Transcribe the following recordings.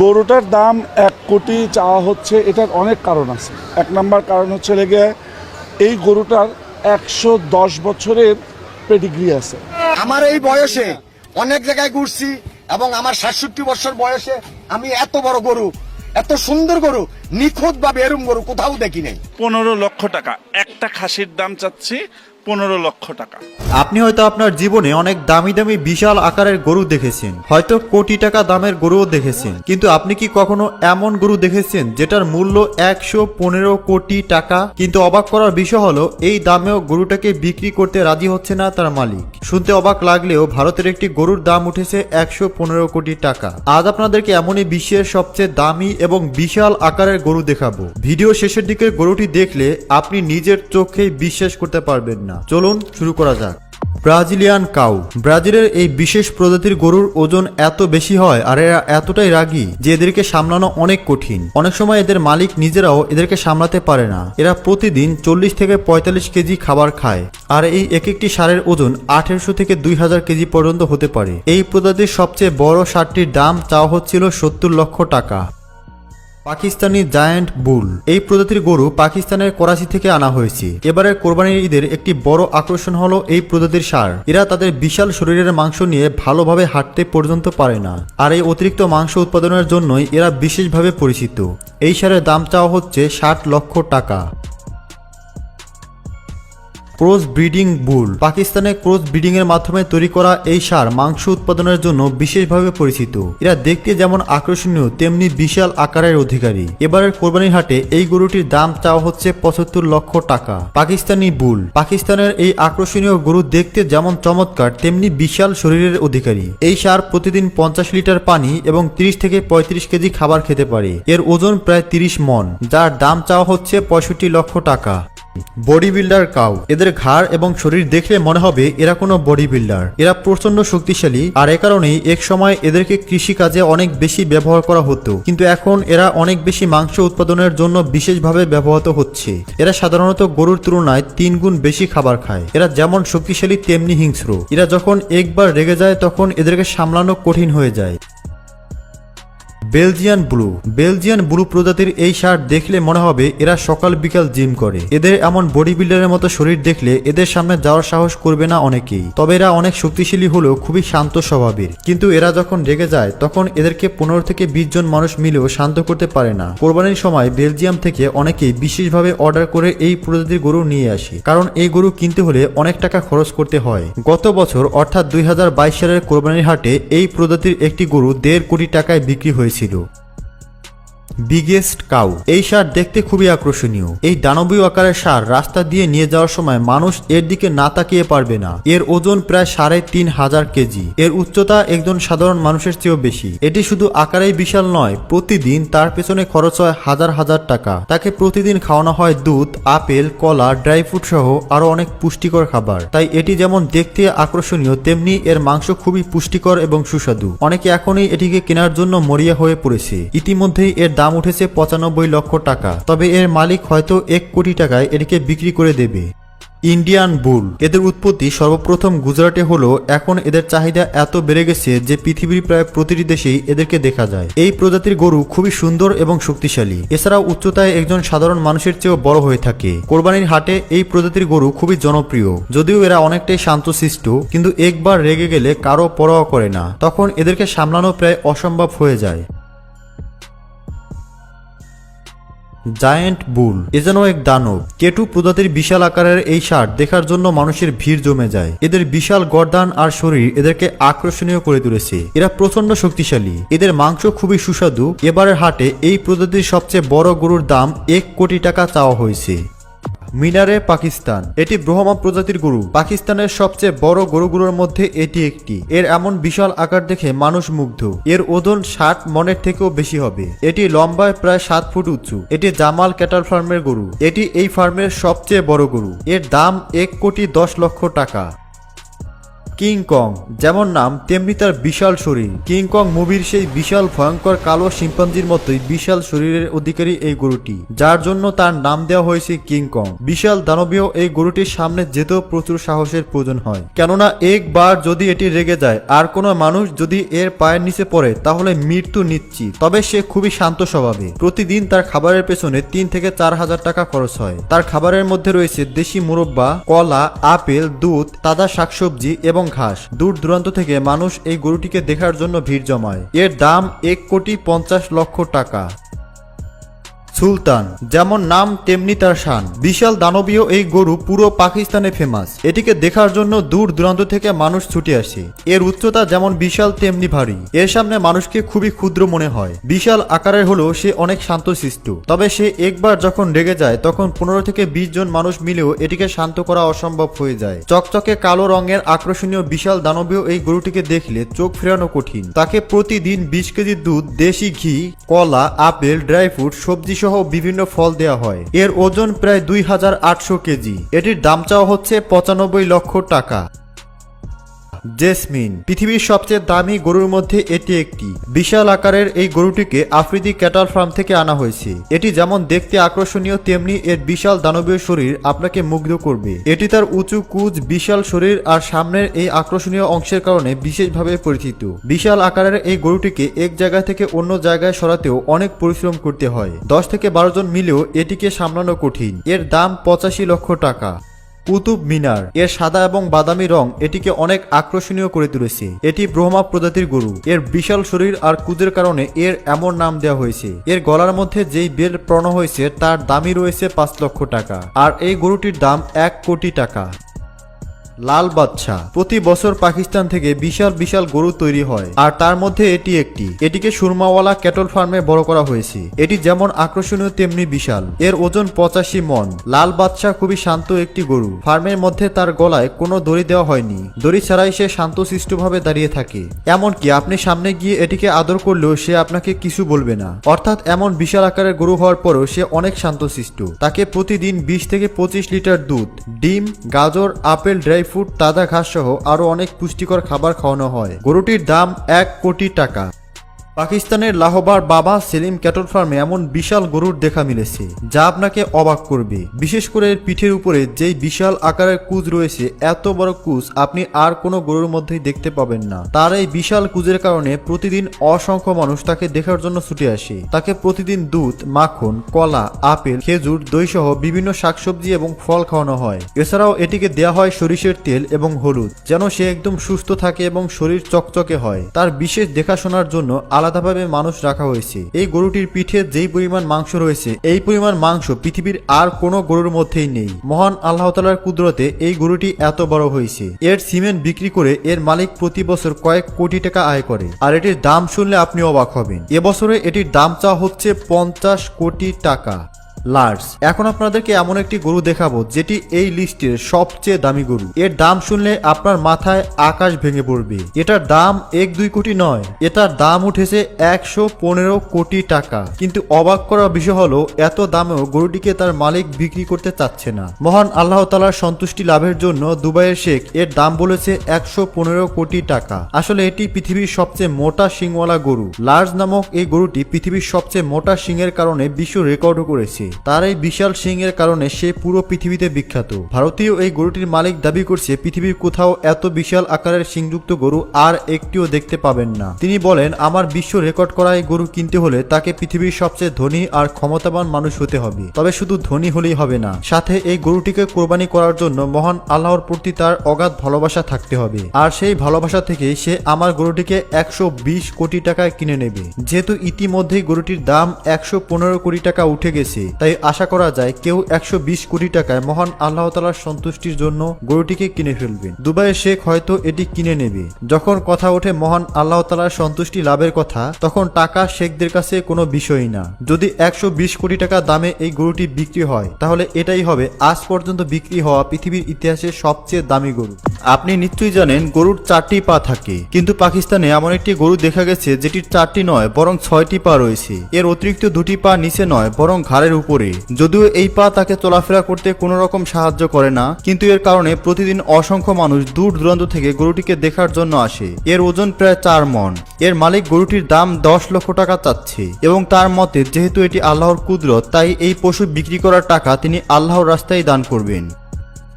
গরুটার দাম এক কোটি চাওয়া হচ্ছে এটার অনেক কারণ আছে। এক নাম্বার কারণ হচ্ছে লেগে এই গরুটার একশো দশ বছরের পেডিগ্রি আছে। আমার এই বয়সে অনেক জায়গায় ঘুরছি এবং আমার সাতষট্টি বছর বয়সে আমি এত বড় গরু এত সুন্দর গরু নিখুঁত ভাবে এরম গরু কোথাও দেখি নাই। পনেরো লক্ষ টাকা একটা খাসির দাম চাচ্ছি পনেরো লক্ষ টাকা। আপনি হয়তো আপনার জীবনে অনেক দামি দামি বিশাল আকারের গরু দেখেছেন। হয়তো কোটি টাকা দামের গরুও দেখেছেন। কিন্তু আপনি কি কখনো এমন গরু দেখেছেন যেটার মূল্য একশো পনেরো কোটি টাকা? কিন্তু অবাক করার বিষয় হলো, এই দামেও গরুটাকে বিক্রি করতে রাজি হচ্ছে না তার মালিক। শুনতে অবাক লাগলেও ভারতের একটি গরুর দাম উঠেছে একশো পনেরো কোটি টাকা। আজ আপনাদেরকে এমনই বিশ্বের সবচেয়ে দামি এবং বিশাল আকারের গরু দেখাবো। ভিডিও শেষের দিকে গরুটি দেখলে আপনি নিজের চোখেই বিশ্বাস করতে পারবেন না। চলুন শুরু করা যাক। Brazilian cow. ব্রাজিলের এই বিশেষ প্রজাতির গরুর ওজন এত বেশি হয় আর এরা এতটাই রাগী যে এদেরকে সামলানো অনেক কঠিন। অনেক সময় এদের মালিক নিজেরাও এদেরকে সামলাতে পারে না। এরা প্রতিদিন চল্লিশ থেকে পঁয়তাল্লিশ কেজি খাবার খায় আর এই এক একটি সারের ওজন আঠেরোশো থেকে দুই হাজার কেজি পর্যন্ত হতে পারে। এই প্রজাতির সবচেয়ে বড় সারটির দাম চাওয়া হচ্ছিল সত্তর লক্ষ টাকা। Pakistani giant bull. এই প্রজাতির গরু পাকিস্তানের করাচি থেকে আনা হয়েছে। এবারের কোরবানির ঈদের একটি বড় আকর্ষণ হলো এই প্রজাতির সার এরা তাদের বিশাল শরীরের মাংস নিয়ে ভালোভাবে হাঁটতে পর্যন্ত পারে না। আর এই অতিরিক্ত মাংস উৎপাদনের জন্যই এরা বিশেষভাবে পরিচিত। এই সারের দাম চাওয়া হচ্ছে ষাট লক্ষ টাকা। Cross breeding bull. পাকিস্তানে ক্রস ব্রিডিং এর মাধ্যমে তৈরি করা এই সার মাংস উৎপাদনের জন্য বিশেষভাবে পরিচিত। এরা দেখতে যেমন আকর্ষণীয়, তেমনি বিশাল আকারের অধিকারী। এবারের কোরবানির হাটে এই গরুটির দাম চাওয়া হচ্ছে পঁচাত্তর লক্ষ টাকা। পাকিস্তানি বুল। পাকিস্তানের এই আকর্ষণীয় গরু দেখতে যেমন চমৎকার, তেমনি বিশাল শরীরের অধিকারী। এই সার প্রতিদিন পঞ্চাশ লিটার পানি এবং তিরিশ থেকে পঁয়ত্রিশ কেজি খাবার খেতে পারে। এর ওজন প্রায় তিরিশ মন, যার দাম চাওয়া হচ্ছে পঁয়ষট্টি লক্ষ টাকা। Body builder cow. এদের ঘাড় এবং শরীর দেখলে মনে হবে এরা কোনো বডি বিল্ডার এরা প্রচণ্ড শক্তিশালী আর এ কারণেই এক সময় এদেরকে কৃষি কাজে অনেক বেশি ব্যবহার করা হতো। কিন্তু এখন এরা অনেক বেশি মাংস উৎপাদনের জন্য বিশেষভাবে ব্যবহৃত হচ্ছে। এরা সাধারণত গরুর তুলনায় তিন গুণ বেশি খাবার খায়। এরা যেমন শক্তিশালী, তেমনি হিংস্র। এরা যখন একবার রেগে যায়, তখন এদেরকে সামলানো কঠিন হয়ে যায়। Belgian blue. বেলজিয়ান ব্লু প্রজাতির এই শার্ট দেখলে মনে হবে এরা সকাল বিকাল জিম করে। এদের এমন বডি বিল্ডারের মতো শরীর দেখলে এদের সামনে যাওয়ার সাহস করবে না অনেকেই। তবে এরা অনেক শক্তিশালী হলেও খুবই শান্ত স্বভাবের। কিন্তু এরা যখন রেগে যায়, তখন এদেরকে পনেরো থেকে বিশ জন মানুষ মিলেও শান্ত করতে পারে না। কোরবানির সময় বেলজিয়াম থেকে অনেকেই বিশেষভাবে অর্ডার করে এই প্রজাতির গরু নিয়ে আসে। কারণ এই গরু কিনতে হলে অনেক টাকা খরচ করতে হয়। গত বছর, অর্থাৎ দুই হাজার বাইশ সালের কোরবানির হাটে এই প্রজাতির একটি গরু দেড় কোটি টাকায় বিক্রি হয়েছিল। video বিগেস্ট কাউ এই সার দেখতে খুবই আকর্ষণীয়। এই দানবীয় আকারের সার রাস্তা দিয়ে নিয়ে যাওয়ার সময় মানুষ এর দিকে না তাকিয়ে পারবে না। এর ওজন প্রায় সাড়ে তিন হাজার কেজি। এর উচ্চতা একজন সাধারণ মানুষের চেয়েও বেশি। এটি শুধু আকারেই বিশাল নয়, প্রতিদিন তার পেছনে খরচ হয় হাজার হাজার টাকা। তাকে প্রতিদিন খাওয়ানো হয় দুধ, আপেল, কলা, ড্রাই ফ্রুট সহ আরও অনেক পুষ্টিকর খাবার। তাই এটি যেমন দেখতে আকর্ষণীয়, তেমনি এর মাংস খুবই পুষ্টিকর এবং সুস্বাদু। অনেকে এখনই এটিকে কেনার জন্য মরিয়া হয়ে পড়েছে। ইতিমধ্যেই এর দাম উঠেছে পঁচানব্বই লক্ষ টাকা। তবে এর মালিক হয়তো এক কোটি টাকায় এটিকে বিক্রি করে দেবে। Indian bull. এদের উৎপত্তি সর্বপ্রথম গুজরাটে হলো। এখন এদের চাহিদা এত বেড়ে গেছে যে পৃথিবীর প্রায় প্রতিটি দেশেই এদেরকে দেখা যায়। এই প্রজাতির গরু খুবই সুন্দর এবং শক্তিশালী। এছাড়াও উচ্চতায় একজন সাধারণ মানুষের চেয়েও বড় হয়ে থাকে। কোরবানির হাটে এই প্রজাতির গরু খুবই জনপ্রিয়। যদিও এরা অনেকটাই শান্তশিষ্ট, কিন্তু একবার রেগে গেলে কারও পরোয়া করে না। তখন এদেরকে সামলানো প্রায় অসম্ভব হয়ে যায়। জায়ান্ট বুল এ যেন এক দানব। কেটু প্রজাতির বিশাল আকারের এই সার দেখার জন্য মানুষের ভিড় জমে যায়। এদের বিশাল গর্দান আর শরীর এদেরকে আকর্ষণীয় করে তুলেছে। এরা প্রচণ্ড শক্তিশালী। এদের মাংস খুবই সুস্বাদু। এবারের হাটে এই প্রজাতির সবচেয়ে বড় গরুর দাম এক কোটি টাকা চাওয়া হয়েছে। মিনারে পাকিস্তান। এটি ব্রহমা প্রজাতির গরু। পাকিস্তানের সবচেয়ে বড় গরুগুলোর মধ্যে এটি একটি। এর এমন বিশাল আকার দেখে মানুষ মুগ্ধ। এর ওজন ষাট, মনের থেকেও বেশি হবে। এটি লম্বায় প্রায় সাত ফুট উঁচু। এটি জামাল ক্যাটার ফার্মের গরু। এটি এই ফার্মের সবচেয়ে বড় গরু। এর দাম এক কোটি দশ লক্ষ টাকা। কিং কং, যেমন নাম, তেমনি তার বিশাল শরীর। কিং কং মুভির সেই বিশাল, ভয়ঙ্কর, কালো শিম্পাঞ্জির মতোই বিশাল শরীরের অধিকারী এই গরুটি, যার জন্য তার নাম দেওয়া হয়েছে কিং কং। বিশাল দানবীয় এই গরুটির সামনে যেতেও প্রচুর সাহসের প্রয়োজন হয়। কেননা একবার যদি এটি রেগে যায়, আর কোনো মানুষ যদি এর পায়ের নিচে পড়ে, তাহলে মৃত্যু নিশ্চিত। তবে সে খুবই শান্ত স্বভাবে। প্রতিদিন তার খাবারের পেছনে তিন থেকে চার হাজার টাকা খরচ হয়। তার খাবারের মধ্যে রয়েছে দেশি মুরব্বা, কলা, আপেল, দুধ, তাজা শাকসবজি এবং ঘাস দূর দূরান্ত থেকে মানুষ এই গরুটিকে দেখার জন্য ভিড় জমায়। এর দাম এক কোটি পঞ্চাশ লক্ষ টাকা। সুলতান। যেমন নাম, তেমনি তার শান। বিশাল দানবীয় এই গরু পুরো পাকিস্তানে ফেমাস এটিকে দেখার জন্য দূর দূরান্ত থেকে মানুষ ছুটে আসে। এর উচ্চতা যেমন বিশাল, তেমনি ভারী। এর সামনে মানুষকে খুবই ক্ষুদ্র মনে হয়। বিশাল আকারের হলেও সে অনেক শান্তশিষ্ট। তবে সে একবার যখন রেগে যায়, তখন পনেরো থেকে বিশ জন মানুষ মিলেও এটিকে শান্ত করা অসম্ভব হয়ে যায়। চকচকে কালো রঙের আকর্ষণীয় বিশাল দানবীয় এই গরুটিকে দেখলে চোখ ফেরানো কঠিন। তাকে প্রতিদিন বিশ কেজি দুধ, দেশি ঘি, কলা, আপেল, ড্রাই ফ্রুট, সবজি সহ বিভিন্ন ফল দেওয়া হয়। এর ওজন প্রায় দুই হাজার আটশো কেজি। এটির দাম চাওয়া হচ্ছে পঁচানব্বই লক্ষ টাকা। জেসমিন, পৃথিবীর সবচেয়ে দামি গরুর মধ্যে এটি একটি। বিশাল আকারের এই গরুটিকে আফ্রিদি ক্যাটাল ফার্ম থেকে আনা হয়েছে। এটি যেমন দেখতে আকর্ষণীয়, তেমনি এর বিশাল দানবীয় শরীর আপনাকে মুগ্ধ করবে। এটি তার উঁচু কুচ বিশাল শরীর আর সামনের এই আকর্ষণীয় অংশের কারণে বিশেষভাবে পরিচিত। বিশাল আকারের এই গরুটিকে এক জায়গা থেকে অন্য জায়গায় সরাতেও অনেক পরিশ্রম করতে হয়। দশ থেকে বারো জন মিলেও এটিকে সামলানো কঠিন। এর দাম পঁচাশি লক্ষ টাকা। কুতুব মিনার। এর সাদা এবং বাদামি রং এটিকে অনেক আকর্ষণীয় করে তুলেছে। এটি ব্রহ্মা প্রজাতির গরু। এর বিশাল শরীর আর কুদের কারণে এর এমন নাম দেওয়া হয়েছে। এর গলার মধ্যে যেই বেল প্রণ হয়েছে, তার দামই রয়েছে পাঁচ লক্ষ টাকা। আর এই গরুটির দাম এক কোটি টাকা। লাল বাদশা, প্রতি বছর পাকিস্তান থেকে বিশাল বিশাল গরু তৈরি হয়, আর তার মধ্যে এটি একটি। এটিকে সুরমাওয়ালা ক্যাটল ফার্মে বড় করা হয়েছে। এটি যেমন আকর্ষণীয়, তেমনি বিশাল। এর ওজন পঁচাশি মন। লাল বাদশা খুবই শান্ত একটি গরু। ফার্মের মধ্যে তার গলায় কোনো দড়ি দেওয়া হয়নি। দড়ি ছাড়াই সে শান্তশিষ্টভাবে দাঁড়িয়ে থাকে। এমনকি আপনি সামনে গিয়ে এটিকে আদর করলেও সে আপনাকে কিছু বলবে না। অর্থাৎ এমন বিশাল আকারের গরু হওয়ার পরেও সে অনেক শান্তশিষ্ট। তাকে প্রতিদিন বিশ থেকে পঁচিশ লিটার দুধ, ডিম, গাজর, আপেল, ড্রাই ফ্রুট তাজা ঘাস সহ আরও অনেক পুষ্টিকর খাবার খাওয়ানো হয়। গরুটির দাম এক কোটি টাকা। পাকিস্তানের লাহোবার বাবা সেলিম ক্যাটল ফার্মে এমন বিশাল গরুর দেখা মিলেছে, যা আপনাকে অবাক করবে। বিশেষ করে এর পিঠের উপরে যেই বিশাল আকারের কুজ রয়েছে, এত বড় কুজ আপনি আর কোনো গরুর মধ্যেই দেখতে পাবেন না। তার এই বিশাল কুজের কারণে প্রতিদিন অসংখ্য মানুষ তাকে দেখার জন্য ছুটে আসে। তাকে প্রতিদিন দুধ, মাখন, কলা, আপেল, খেজুর দই সহ বিভিন্ন শাকসবজি এবং ফল খাওয়ানো হয়। এছাড়াও এটিকে দেওয়া হয় সরিষের তেল এবং হলুদ, যেন সে একদম সুস্থ থাকে এবং শরীর চকচকে হয়। তার বিশেষ দেখাশোনার জন্য আলাদাভাবে মানুষ রাখা হয়েছে। এই গরুটির পিঠে যেই পরিমাণ মাংস রয়েছে, এই পরিমাণ মাংস পৃথিবীর আর কোনো গরুর মধ্যেই নেই। মহান আল্লাহ তালার কুদরতে এই গরুটি এত বড় হয়েছে। এর সিমেন্ট বিক্রি করে এর মালিক প্রতি বছর কয়েক কোটি টাকা আয় করে। আর এটির দাম শুনলে আপনি অবাক হবেন। এবছরে এটির দাম চা হচ্ছে পঞ্চাশ কোটি টাকা। লার্জ এখন আপনাদেরকে এমন একটি গরু দেখাবো, যেটি এই লিস্টের সবচেয়ে দামি গরু। এর দাম শুনলে আপনার মাথায় আকাশ ভেঙে পড়বে। এটার দাম এক দুই কোটি নয়, এটার দাম উঠেছে একশো পনেরো কোটি টাকা। কিন্তু অবাক করার বিষয় হলো, এত দামেও গরুটিকে তার মালিক বিক্রি করতে চাচ্ছে না। মহান আল্লাহ তালার সন্তুষ্টি লাভের জন্য দুবাইয়ের শেখ এর দাম বলেছে একশো পনেরো কোটি টাকা। আসলে এটি পৃথিবীর সবচেয়ে মোটা শিংওয়ালা গরু। লার্জ নামক এই গরুটি পৃথিবীর সবচেয়ে মোটা শিংয়ের কারণে বিশ্ব রেকর্ডও করেছে। তার এই বিশাল শিংয়ের কারণে সে পুরো পৃথিবীতে বিখ্যাত। ভারতীয় এই গরুটির মালিক দাবি করছে, পৃথিবীর কোথাও এত বিশাল আকারের শিংযুক্ত গরু আর একটিও দেখতে পাবেন না। তিনি বলেন, আমার বিশ্ব রেকর্ড করা এই গরু কিনতে হলে তাকে পৃথিবীর সবচেয়ে ধনী আর ক্ষমতাবান মানুষ হতে হবে। তবে শুধু ধনী হলেই হবে না, সাথে এই গরুটিকে কোরবানি করার জন্য মহান আল্লাহর প্রতি তার অগাধ ভালোবাসা থাকতে হবে। আর সেই ভালোবাসা থেকে সে আমার গরুটিকে একশো বিশ কোটি টাকায় কিনে নেবে। যেহেতু ইতিমধ্যেই গরুটির দাম একশো পনেরো কোটি টাকা উঠে গেছে, তাই আশা করা যায় কেউ একশো বিশ কোটি টাকায় মহান আল্লাহ তালার সন্তুষ্টির জন্য গরুটিকে কিনে ফেলবেন দুবাইয়ের শেখ হয়তো এটি কিনে নেবে। যখন কথা ওঠে মহান আল্লাহ তালার সন্তুষ্টি লাভের কথা, তখন টাকা শেখদের কাছে কোনো বিষয়ই না। যদি একশো বিশ কোটি টাকা দামে এই গরুটি বিক্রি হয়, তাহলে এটাই হবে আজ পর্যন্ত বিক্রি হওয়া পৃথিবীর ইতিহাসে সবচেয়ে দামি গরু। আপনি নিশ্চয়ই জানেন গরুর চারটি পা থাকে, কিন্তু পাকিস্তানে এমন একটি গরু দেখা গেছে যেটির চারটি নয়, বরং ছয়টি পা রয়েছে। এর অতিরিক্ত দুটি পা নিচে নয়, বরং ঘাড়ের উপরে যদিও এই পা তাকে চলাফেরা করতে কোনো রকম সাহায্য করে না, কিন্তু এর কারণে প্রতিদিন অসংখ্য মানুষ দূর দূরান্ত থেকে গরুটিকে দেখার জন্য আসে। এর ওজন প্রায় চার মন এর মালিক গরুটির দাম দশ লক্ষ টাকা চাচ্ছে, এবং তার মতে যেহেতু এটি আল্লাহর কুদরত, তাই এই পশু বিক্রি করার টাকা তিনি আল্লাহর রাস্তায় দান করবেন।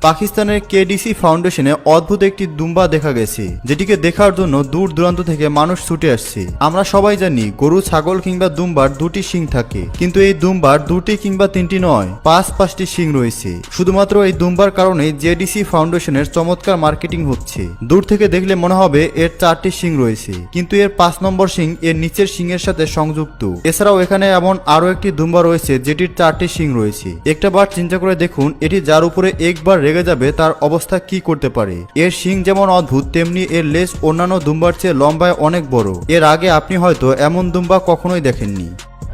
পাকিস্তানের কেডিসি ফাউন্ডেশনে অদ্ভুত একটি দুম্বা দেখা গেছে, যেটিকে দেখার জন্য দূর দূরান্ত থেকে মানুষ ছুটে আসছে। আমরা সবাই জানি গরু, ছাগল কিংবা দুম্বার দুটি শিং থাকে, কিন্তু এই দুম্বার দুটি কিংবা তিনটি নয়, পাঁচ পাঁচটি শিং রয়েছে। শুধুমাত্র এই দুম্বার কারণে জেডিসি ফাউন্ডেশনের চমৎকার মার্কেটিং হচ্ছে। দূর থেকে দেখলে মনে হবে এর চারটি শিং রয়েছে, কিন্তু এর পাঁচ নম্বর শিং এর নিচের শিং এর সাথে সংযুক্ত। এছাড়াও এখানে এমন আরও একটি দুম্বা রয়েছে, যেটির চারটি শিং রয়েছে। একটা বার চিন্তা করে দেখুন, এটি যার উপরে একবার রেগে যাবে, তার অবস্থা কি করতে পারে? এর শিং যেমন অদ্ভুত, তেমনি এর লেজ অন্যান্য দুম্বার চেয়ে লম্বায় অনেক বড়। এর আগে আপনি হয়তো এমন দুম্বা কখনোই দেখেননি।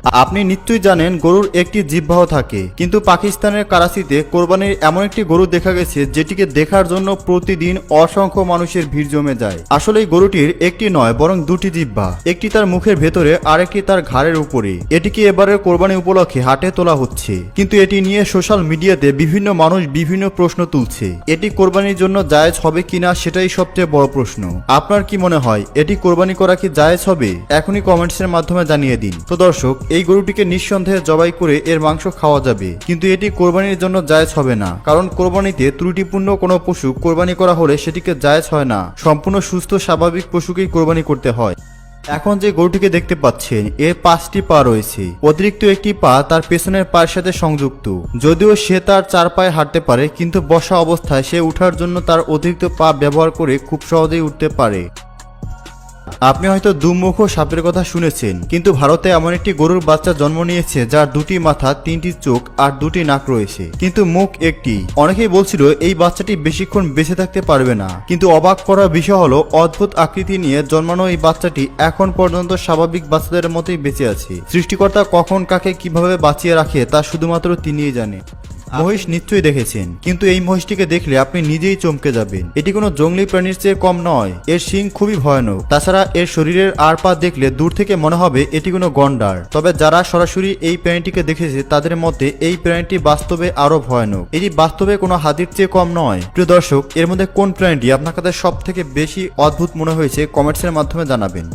আপনি নিশ্চয়ই জানেন গরুর একটি জিহ্বাহ থাকে। কিন্তু পাকিস্তানের কারাচিতে কোরবানির এমন একটি গরু দেখা গেছে, যেটিকে দেখার জন্য প্রতিদিন অসংখ্য মানুষের ভিড় জমে যায়। আসলে গরুটির একটি নয়, বরং দুটি জিহ্বা একটি তার মুখের ভেতরে, আরেকটি তার ঘাড়ের উপরে। এটিকে এবারের কোরবানি উপলক্ষে হাটে তোলা হচ্ছে। কিন্তু এটি নিয়ে সোশ্যাল মিডিয়াতে বিভিন্ন মানুষ বিভিন্ন প্রশ্ন তুলছে। এটি কোরবানির জন্য জায়েজ হবে কিনা সেটাই সবচেয়ে বড় প্রশ্ন। আপনার কি মনে হয়, এটি কোরবানি করা কি জায়েজ হবে? এখনই কমেন্টসের মাধ্যমে জানিয়ে দিন। তো দর্শক এই গরুটিকে নিঃসন্দেহে জবাই করে এর মাংস খাওয়া যাবে। কিন্তু এটি কোরবানির জন্য জায়েজ হবে না। কারণ কোরবানিতে ত্রুটিপূর্ণ কোনো পশু কোরবানি করা হলে সেটিকে জায়েজ হয় না। সম্পূর্ণ সুস্থ, স্বাভাবিক পশুকেই কোরবানি করতে হয়। এখন যে গরুটিকে দেখতে পাচ্ছেন, এর পাঁচটি পা রয়েছে। অতিরিক্ত একটি পা তার পেছনের পায়ের সাথে সংযুক্ত। যদিও সে তার চার পায়ে হাঁটতে পারে, কিন্তু বসা অবস্থায় সে উঠার জন্য তার অতিরিক্ত পা ব্যবহার করে খুব সহজেই উঠতে পারে। আপনি হয়তো দুমুখ সাপের কথা শুনেছেন, কিন্তু ভারতে এমন একটি গরুর বাচ্চা জন্ম নিয়েছে যার দুটি মাথা, তিনটি চোখ আর দুটি নাক রয়েছে। কিন্তু মুখ একটি। অনেকেই বলছিল এই বাচ্চাটি বেশিক্ষণ বেঁচে থাকতে পারবে না। কিন্তু অবাক করার বিষয় হলো, অদ্ভুত আকৃতি নিয়ে জন্মানো এই বাচ্চাটি এখন পর্যন্ত স্বাভাবিক বাচ্চাদের মতোই বেঁচে আছে। সৃষ্টিকর্তা কখন কাকে কীভাবে বাঁচিয়ে রাখে তা শুধুমাত্র তিনিই জানে মহিষ নিশ্চয়ই দেখেছেন, কিন্তু এই মহিষটিকে দেখলে আপনি নিজেই চমকে যাবেন। এটি কোনো জঙ্গলি প্রাণীর চেয়ে কম নয়, এর শিং খুবই ভয়ানক। তাছাড়া এর শরীরের আর পা দেখলে দূর থেকে মনে হবে এটি কোনো গন্ডার। তবে যারা সরাসরি এই প্রাণীটিকে দেখেছে, তাদের মধ্যে এই প্রাণীটি বাস্তবে আরও ভয়ানক। এটি বাস্তবে কোনো হাতির চেয়ে কম নয়। প্রিয় দর্শক, এর মধ্যে কোন প্রাণীটি আপনার কাছে সব থেকে বেশি অদ্ভুত মনে হয়েছে কমেন্টসের মাধ্যমে জানাবেন।